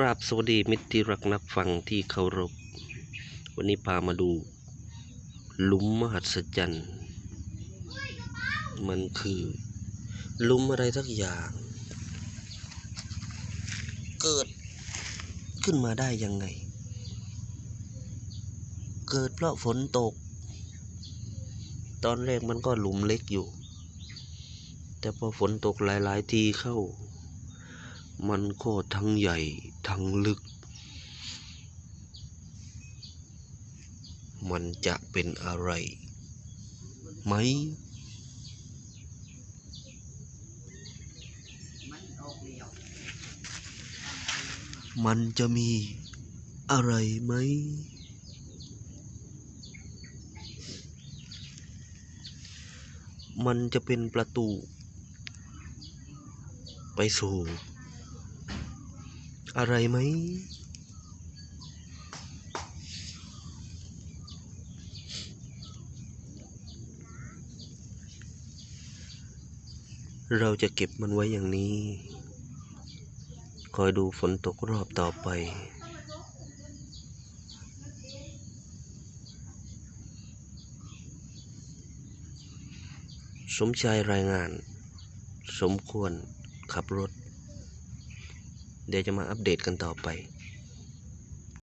ราบสวัสดีมิตรที่รักนักฟังที่เคารพ วันนี้พามาดูหลุมมหัศจรรย์ มันคือหลุมอะไรสักอย่าง เกิดขึ้นมาได้ยังไง เกิดเพราะฝนตก ตอนแรกมันก็หลุมเล็กอยู่ แต่พอฝนตกหลาย ๆ ทีเข้า มันก็ทั้งใหญ่ทั้งลึก มันจะเป็นอะไรไหมมันจะมีอะไรไหม มันจะเป็นประตู ไปสู่ อะไรไหม เราจะเก็บมันไว้อย่างนี้ คอยดูฝนตกรอบต่อไป สมชายรายงาน สมควรขับรถ เดี๋ยวจะมาอัปเดตกันต่อไป